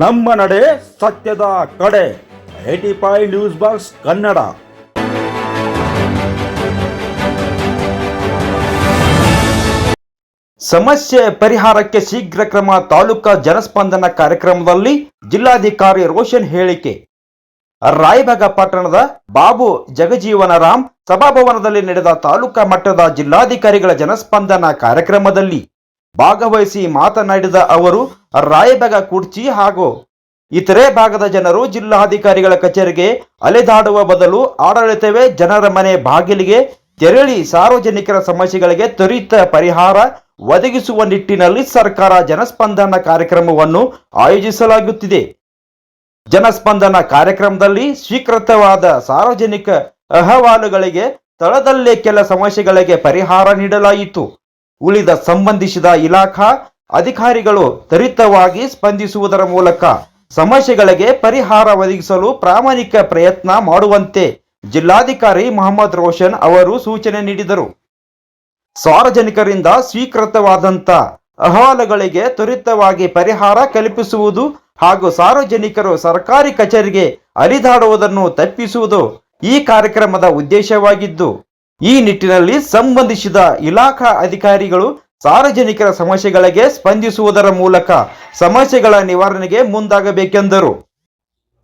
ನಮ್ಮ ನಡೆ ಸತ್ಯದ ಕಡೆ. Eighty five news box Kannada. ಸಮಸ್ಯೆ ಪರಿಹಾರಕ್ಕೆ ಶೀಘ್ರ ಕ್ರಮ, ತಾಲೂಕಾ ಜನಸ್ಪಂದನ ಕಾರ್ಯಕ್ರಮದಲ್ಲಿ ಜಿಲ್ಲಾಧಿಕಾರಿ ರೋಷನ್ ಹೇಳಿಕೆ. ರಾಯಬಾಗ ಪಟ್ಟಣದ ಬಾಬು ಜಗಜೀವನ ರಾಮ್ ಸಭಾಭವನದಲ್ಲಿ ನಡೆದ ತಾಲೂಕಾ ಮಟ್ಟದ ಜಿಲ್ಲಾಧಿಕಾರಿಗಳ ಜನಸ್ಪಂದನ ಕಾರ್ಯಕ್ರಮದಲ್ಲಿ ಭಾಗವಹಿಸಿ ಮಾತನಾಡಿದ ಅವರು ರಾಯಬಾಗ ಕುರ್ಚಿ ಹಾಗೂ ಇತರೆ ಭಾಗದ ಜನರು ಜಿಲ್ಲಾಧಿಕಾರಿಗಳ ಕಚೇರಿಗೆ ಅಲೆದಾಡುವ ಬದಲು ಆಡಳಿತವೇ ಜನರ ಮನೆ ಬಾಗಿಲಿಗೆ ತೆರಳಿ ಸಾರ್ವಜನಿಕರ ಸಮಸ್ಯೆಗಳಿಗೆ ತ್ವರಿತ ಪರಿಹಾರ ಒದಗಿಸುವ ನಿಟ್ಟಿನಲ್ಲಿ ಸರ್ಕಾರ ಜನಸ್ಪಂದನ ಕಾರ್ಯಕ್ರಮವನ್ನು ಆಯೋಜಿಸಲಾಗುತ್ತಿದೆ. ಜನಸ್ಪಂದನ ಕಾರ್ಯಕ್ರಮದಲ್ಲಿ ಸ್ವೀಕೃತವಾದ ಸಾರ್ವಜನಿಕ ಅಹವಾಲುಗಳಿಗೆ ಸ್ಥಳದಲ್ಲೇ ಕೆಲ ಸಮಸ್ಯೆಗಳಿಗೆ ಪರಿಹಾರ ನೀಡಲಾಯಿತು. ಉಳಿದ ಸಂಬಂಧಿಸಿದ ಇಲಾಖಾ ಅಧಿಕಾರಿಗಳು ತ್ವರಿತವಾಗಿ ಸ್ಪಂದಿಸುವುದರ ಮೂಲಕ ಸಮಸ್ಯೆಗಳಿಗೆ ಪರಿಹಾರ ಒದಗಿಸಲು ಪ್ರಾಮಾಣಿಕ ಪ್ರಯತ್ನ ಮಾಡುವಂತೆ ಜಿಲ್ಲಾಧಿಕಾರಿ ಮೊಹಮ್ಮದ್ ರೋಷನ್ ಅವರು ಸೂಚನೆ ನೀಡಿದರು. ಸಾರ್ವಜನಿಕರಿಂದ ಸ್ವೀಕೃತವಾದಂಥ ಅಹವಾಲುಗಳಿಗೆ ತ್ವರಿತವಾಗಿ ಪರಿಹಾರ ಕಲ್ಪಿಸುವುದು ಹಾಗೂ ಸಾರ್ವಜನಿಕರು ಸರ್ಕಾರಿ ಕಚೇರಿಗೆ ಅಲಿದಾಡುವುದನ್ನು ತಪ್ಪಿಸುವುದು ಈ ಕಾರ್ಯಕ್ರಮದ ಉದ್ದೇಶವಾಗಿದ್ದು ಈ ನಿಟ್ಟಿನಲ್ಲಿ ಸಂಬಂಧಿಸಿದ ಇಲಾಖಾ ಅಧಿಕಾರಿಗಳು ಸಾರ್ವಜನಿಕರ ಸಮಸ್ಯೆಗಳಿಗೆ ಸ್ಪಂದಿಸುವುದರ ಮೂಲಕ ಸಮಸ್ಯೆಗಳ ನಿವಾರಣೆಗೆ ಮುಂದಾಗಬೇಕೆಂದರು.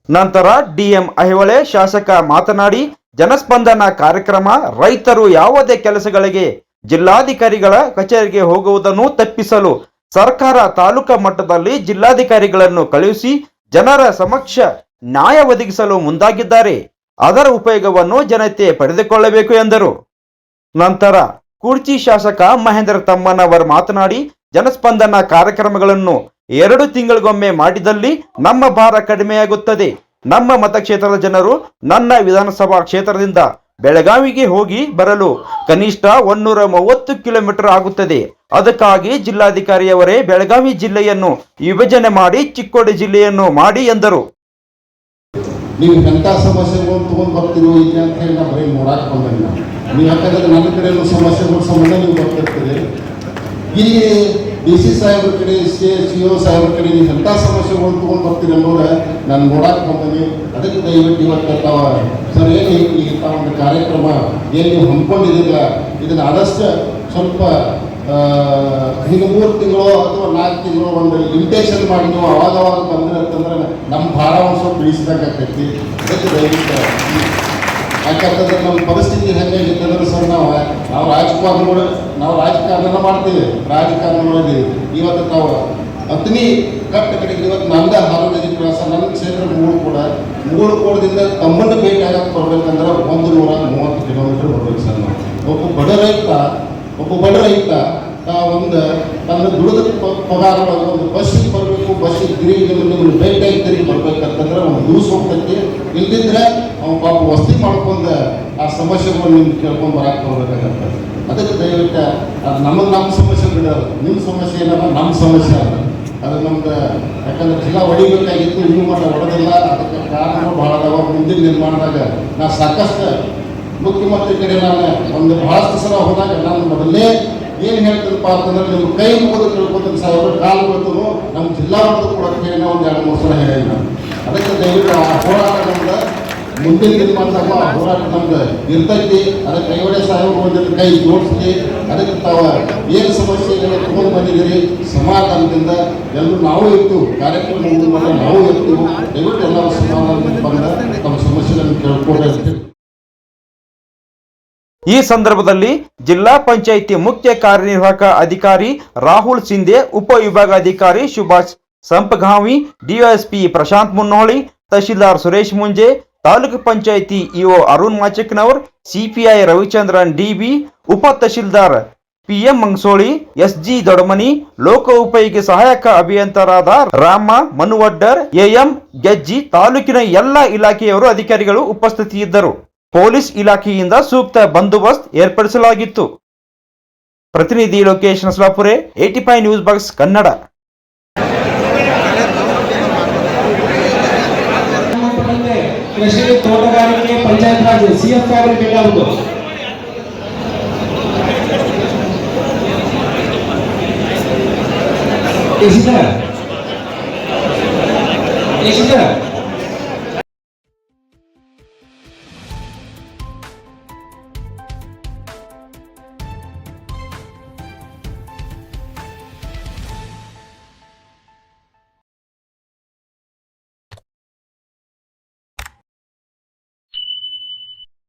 ನಂತರ ಡಿಎಂ ಐಹೊಳೆ ಶಾಸಕ ಮಾತನಾಡಿ, ಜನಸ್ಪಂದನ ಕಾರ್ಯಕ್ರಮ, ರೈತರು ಯಾವುದೇ ಕೆಲಸಗಳಿಗೆ ಜಿಲ್ಲಾಧಿಕಾರಿಗಳ ಕಚೇರಿಗೆ ಹೋಗುವುದನ್ನು ತಪ್ಪಿಸಲು ಸರ್ಕಾರ ತಾಲೂಕಾ ಮಟ್ಟದಲ್ಲಿ ಜಿಲ್ಲಾಧಿಕಾರಿಗಳನ್ನು ಕಳುಹಿಸಿ ಜನರ ಸಮಕ್ಷ ನ್ಯಾಯ ಒದಗಿಸಲು ಮುಂದಾಗಿದ್ದಾರೆ. ಅದರ ಉಪಯೋಗವನ್ನು ಜನತೆ ಪಡೆದುಕೊಳ್ಳಬೇಕು ಎಂದರು. ನಂತರ ಕುರ್ಚಿ ಶಾಸಕ ಮಹೇಂದ್ರ ತಮ್ಮನವರು ಮಾತನಾಡಿ, ಜನಸ್ಪಂದನ ಕಾರ್ಯಕ್ರಮಗಳನ್ನು ಎರಡು ತಿಂಗಳಿಗೊಮ್ಮೆ ಮಾಡಿದಲ್ಲಿ ನಮ್ಮ ಭಾರ ಕಡಿಮೆಯಾಗುತ್ತದೆ. ನಮ್ಮ ಮತಕ್ಷೇತ್ರದ ಜನರು ನನ್ನ ವಿಧಾನಸಭಾ ಕ್ಷೇತ್ರದಿಂದ ಬೆಳಗಾವಿಗೆ ಹೋಗಿ ಬರಲು ಕನಿಷ್ಠ ಒನ್ನೂರ ಮೂವತ್ತು ಕಿಲೋಮೀಟರ್ ಆಗುತ್ತದೆ. ಅದಕ್ಕಾಗಿ ಜಿಲ್ಲಾಧಿಕಾರಿಯವರೇ ಬೆಳಗಾವಿ ಜಿಲ್ಲೆಯನ್ನು ವಿಭಜನೆ ಮಾಡಿ ಚಿಕ್ಕೋಡಿ ಜಿಲ್ಲೆಯನ್ನು ಮಾಡಿ ಎಂದರು. ನೀವು ಎಂಥ ಸಮಸ್ಯೆಗಳು ತೊಗೊಂಡು ಬರ್ತೀರೋ ಇಲ್ಲ ಅಂತ ಹೇಳಿ ನಾವು ಬರೀ ನೋಡಕ್ಕೆ ಬಂದಿಲ್ಲ ನೀವು ಯಾಕಂದ್ರೆ ನನ್ನ ಕಡೆಯಲ್ಲೂ ಸಮಸ್ಯೆಗಳ ಸಂಬಂಧ ನೀವು ಬರ್ತಿರ್ತೀರಿ. ಇಲ್ಲಿ ಡಿ ಸಿ ಸಾಹೇಬ್ರ ಕಡೆ, ಸಿ ಸಿ ಒ ಸಾಹೇಬ್ರ ಕಡೆ ನೀವು ಎಂಥ ಸಮಸ್ಯೆಗಳು ತೊಗೊಂಡು ಬರ್ತೀರಿ ಅನ್ನೋದು ನಾನು ನೋಡಕ್ಕೆ ಬಂದೀನಿ ಅದಕ್ಕೆ ದಯವಿಟ್ಟು ಇವತ್ತು ತಾವ ಸರ್ ಏನು ಈ ಒಂದು ಕಾರ್ಯಕ್ರಮ ಏನು ನೀವು ಹಮ್ಮಿಕೊಂಡಿದ್ದೀರ ಇದನ್ನು ಆದಷ್ಟು ಸ್ವಲ್ಪ ಹಿಂಗೆ ಮೂರು ತಿಂಗಳು ಅಥವಾ ನಾಲ್ಕು ತಿಂಗಳು ಒಂದು ಲಿಮಿಟೇಷನ್ ಮಾಡಿ ನೀವು ಬಂದ್ರೆ ಅಂತಂದ್ರೆ ನಮ್ಮ ಭಾರವನ್ನು ಒಂದು ಅದಕ್ಕೆ ದಯವಿಟ್ಟು ಯಾಕಂತಂದ್ರೆ ನಮ್ಮ ಪರಿಸ್ಥಿತಿ ಹೆಂಗಾಗಿತ್ತಂದ್ರೆ ಸರ್ ನಾವು ನಾವು ರಾಜಕಾರಣಗಳು ನಾವು ರಾಜಕಾರಣ ಮಾಡ್ತೀವಿ. ರಾಜಕಾರಣ ಮಾಡಿದ್ದೀವಿ ಇವತ್ತು ತಾವು ಅತ್ನಿ ಕಟ್ಟ ಕಡೆಗೆ ಇವತ್ತು ನಂದ ಹಾಲು ಕೆಲಸ ನನ್ನ ಕ್ಷೇತ್ರ ಮೂರು ಕೂಡ ಮೂರು ಕೋಡದಿಂದ ತಮ್ಮನ್ನು ಭೇಟಿ ಆಗಕ್ಕೆ ಬರ್ಬೇಕಂದ್ರೆ ಒಂದು ನೂರ ಮೂವತ್ತು ಕಿಲೋಮೀಟರ್ ಬರ್ಬೇಕು ಸರ್ ನಾವು. ಒಬ್ಬ ಬಡ ರೈತ ಒಬ್ಬ ಬಡ ರೈತ ಒಂದು ತನ್ನ ದುಡಿದ ಪಗಾರ ಒಂದು ಬಸ್ಸಿಗೆ ಬರಬೇಕು, ಬಸ್ಸಿಗೆ ತಿರುಗಿ ನಿಮ್ಮನ್ನು ಭೇಟಿಯಾಗಿ ತಿರುಗಿ ಬರ್ಬೇಕಂತಂದ್ರೆ ಒಂದು ದಿವಸ ಹೋಗ್ತೈತಿ ಇಲ್ದಿದ್ರೆ ಅವ್ನು ಪಾಪ ವಸ್ತಿ ಮಾಡ್ಕೊಂಡು ಆ ಸಮಸ್ಯೆಗಳು ನಿಮ್ಗೆ ಕೇಳ್ಕೊಂಡು ಬರಕ್ಕೆ ಬರ್ಬೇಕಾಗತ್ತೆ ಅದಕ್ಕೆ ದಯವಿಟ್ಟು ಅದು ನಮಗೆ ನಮ್ಮ ಸಮಸ್ಯೆ ಬಿಡೋದು ನಿಮ್ಮ ಸಮಸ್ಯೆ ಏನಲ್ಲ ನಮ್ಮ ಸಮಸ್ಯೆ ಅಲ್ಲ ಅದು ನಮ್ದು, ಯಾಕಂದ್ರೆ ಜಿಲ್ಲಾ ಹೊಡಿಬೇಕಾಗಿತ್ತು ಇನ್ನೂ ಮಾತ್ರ ಹೊಡೆದಿಲ್ಲ ಅದಕ್ಕೆ ಕಾರಣಗಳು ಭಾಳ ಅದಾವ. ಮುಂದಿನ ನಿರ್ಮಾಣದಾಗ ನಾ ಸಾಕಷ್ಟು ಮುಖ್ಯಮಂತ್ರಿ ಕಡೆ ನಾನು ಒಂದು ಬಹಳಷ್ಟು ಸಲ ಹೋದಾಗ ನಾನು ಮೊದಲೇ ಏನು ಹೇಳ್ತದಪ್ಪ ಅಂತಂದ್ರೆ ನಿಮ್ಮ ಕೈ ಮುಗಿದು ತಿಳ್ಕೊತೀನಿ ಸಾವಿರ ಕಾಲು ಬೀಳ್ತು ನಮ್ಮ ಜಿಲ್ಲಾ ಮಟ್ಟದ ಕೊಡೋಕ್ಕೆ ಏನೋ ಒಂದು ಎರಡು ಮೂರು ಸಲ ನಾನು. ಅದಕ್ಕೆ ದಯವಿಟ್ಟು ಆ ಹೋರಾಟ ನಮ್ದು ಮುಂದಿನ ದಿನಮಾನದಾಗ ಆ ಹೋರಾಟ ನಮ್ದು ಇರ್ತೈತಿ. ಅದಕ್ಕೆ ಕೈವಡೆ ಸಾಹೇಬರು ಒಂದಿನ ಕೈ ಜೋಡಿಸಿ ಅದಕ್ಕೆ ತಾವ ಏನು ಸಮಸ್ಯೆಗಳು ತಗೊಂಡು ಬಂದಿದ್ದೀರಿ. ಸಮಾಧಾನದಿಂದ ಎಲ್ಲರೂ ನಾವು ಇರ್ತೀವಿ. ಕಾರ್ಯಕ್ರಮ ನಾವು ಇರ್ತೀವಿ. ದಯವಿಟ್ಟು ಎಲ್ಲರೂ ಸಮಾಧಾನದಿಂದ ಬಂದ ತಮ್ಮ ಸಮಸ್ಯೆಗಳನ್ನು ಕೇಳ್ಕೊಬೇಕು ಈ ಸಂದರ್ಭದಲ್ಲಿ ಜಿಲ್ಲಾ ಪಂಚಾಯಿತಿ ಮುಖ್ಯ ಕಾರ್ಯನಿರ್ವಾಹಕ ಅಧಿಕಾರಿ ರಾಹುಲ್ ಸಿಂಧೆ ಉಪವಿಭಾಗಾಧಿಕಾರಿ Subhash Sampagavi DSP Prashant Munnoli, tahsildar Suresh Munje, taluk panchayat EO Arun Machaknavar, CPI Ravichandran DB, ಉಪ ತಹಶೀಲ್ದಾರ್ ಪಿಎಂ ಮಂಗಸೋಳಿ ಎಸ್ಜಿ ದೊಡಮನಿ, ಲೋಕ ಉಪಯೋಗಿ ಸಹಾಯಕ ಅಭಿಯಂತರಾದ ರಾಮ ಮನುವಡ್ಡರ್, ಎಎಂ ಗೆಜ್ಜಿ, ತಾಲೂಕಿನ ಎಲ್ಲ ಇಲಾಖೆಯವರು ಅಧಿಕಾರಿಗಳು ಉಪಸ್ಥಿತಿಯಿದ್ದರು. ಪೊಲೀಸ್ ಇಲಾಖೆಯಿಂದ ಸೂಕ್ತ ಬಂದೋಬಸ್ತ್ ಏರ್ಪಡಿಸಲಾಗಿತ್ತು. ಪ್ರತಿನಿಧಿ Lokesh Naslapure eighty five news box Kannada.